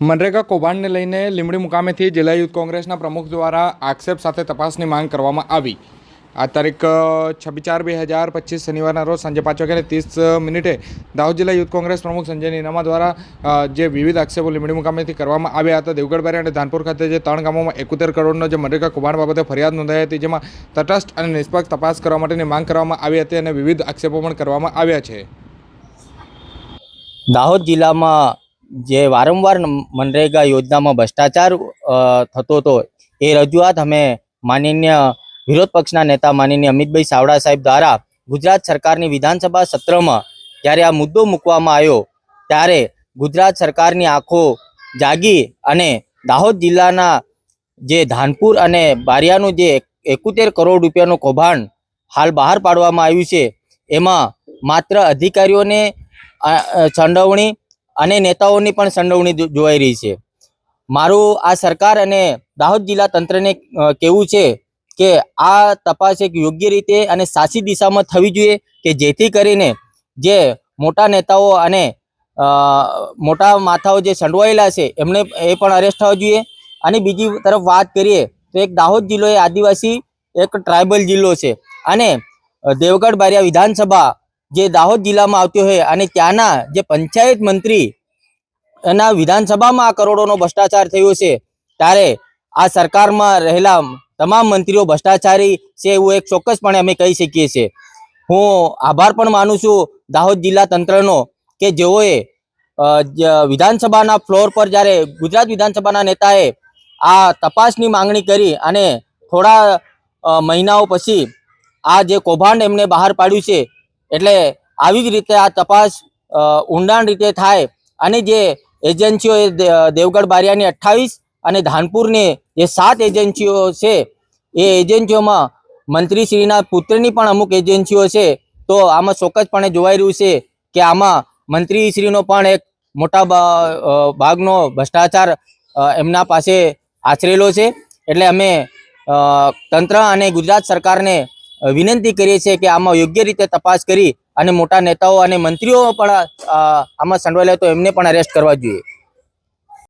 મનરેગા કૌભાંડને લઈને લીંબડી મુકામેથી જિલ્લા યુથ કોંગ્રેસના પ્રમુખ દ્વારા આક્ષેપ સાથે તપાસની માંગ કરવામાં આવી. આ તારીખ છવ્વીસ ચાર બે હજાર પચીસ શનિવારના રોજ સાંજે પાંચ વાગ્યાને ત્રીસ મિનિટે દાહોદ જિલ્લા યુથ કોંગ્રેસ પ્રમુખ સંજય નીનામા દ્વારા જે વિવિધ આક્ષેપો લીંબડી મુકામેથી કરવામાં આવ્યા હતા દેવગઢબારી અને ધાનપુર ખાતે જે ત્રણ ગામોમાં એકોતેર કરોડનો જે મનરેગા કૌભાંડ બાબતે ફરિયાદ નોંધાઈ હતી, જેમાં તટસ્થ અને નિષ્પક્ષ તપાસ કરવા માટેની માંગ કરવામાં આવી હતી અને વિવિધ આક્ષેપો પણ કરવામાં આવ્યા છે. દાહોદ જિલ્લામાં જે વારંવાર મનરેગા યોજનામાં ભ્રષ્ટાચાર થતો હતો એ રજૂઆત અમે માનનીય વિરોધ પક્ષના નેતા માનનીય અમિતભાઈ સાવડા સાહેબ દ્વારા ગુજરાત સરકારની વિધાનસભા સત્રમાં જ્યારે આ મુદ્દો મૂકવામાં આવ્યો, ત્યારે ગુજરાત સરકારની આંખો જાગી અને દાહોદ જિલ્લાના જે ધાનપુર અને બારિયાનું જે એકોતેર કરોડ રૂપિયાનું કૌભાંડ હાલ બહાર પાડવામાં આવ્યું છે, એમાં માત્ર અધિકારીઓને સંડોવણી અને નેતાઓની પણ સંડોવણી જોવાઈ રહી છે. મારું આ સરકાર અને દાહોદ જિલ્લા તંત્રને કહેવું છે કે આ તપાસ એક યોગ્ય રીતે અને સાચી દિશામાં થવી જોઈએ કે જેથી કરીને જે મોટા નેતાઓ અને મોટા માથાઓ જે સંડવાયેલા છે, એમને એ પણ અરેસ્ટ થવા જોઈએ. અને બીજી તરફ વાત કરીએ તો એક દાહોદ જિલ્લો એ આદિવાસી એક ટ્રાઇબલ જિલ્લો છે. અને દેવગઢ બારિયા વિધાનસભા જે દાહોદ જિલ્લામાં આવતી હોય અને ત્યાંના જે પંચાયત મંત્રી એના વિધાનસભામાં આ કરોડોનો ભ્રષ્ટાચાર થયો છે, ત્યારે આ સરકારમાં રહેલા તમામ મંત્રીઓ ભ્રષ્ટાચારી છે એવું એક ચોક્કસપણે અમે કહી શકીએ છીએ. હું આભાર પણ માનું છું દાહોદ જિલ્લા તંત્રનો કે જેઓએ વિધાનસભાના ફ્લોર પર જ્યારે ગુજરાત વિધાનસભાના નેતાએ આ તપાસની માંગણી કરી અને થોડા મહિનાઓ પછી આ જે કૌભાંડ એમને બહાર પાડ્યું છે એટલે આવી જ રીતે આ તપાસ ઊંડાણ રીતે થાય. અને જે એજન્સીઓ એ દે- દેવગઢ બારિયાની અઠ્ઠાવીસ અને ધાનપુરની જે સાત એજન્સીઓ છે, એ એજન્સીઓમાં મંત્રીશ્રીના પુત્રની પણ અમુક એજન્સીઓ છે. તો આમાં ચોક્કસપણે જોવાઈ રહ્યું છે કે આમાં મંત્રીશ્રીનો પણ એક મોટા ભાગનો ભ્રષ્ટાચાર એમના પાસે આચરેલો છે. એટલે અમે તંત્ર અને ગુજરાત સરકારને વિનંતી કરીએ છીએ કે આમાં યોગ્ય રીતે તપાસ કરી અને મોટા નેતાઓ અને મંત્રીઓ પણ આમાં સંડોવાયેલા તો એમને પણ અરેસ્ટ કરવા જોઈએ.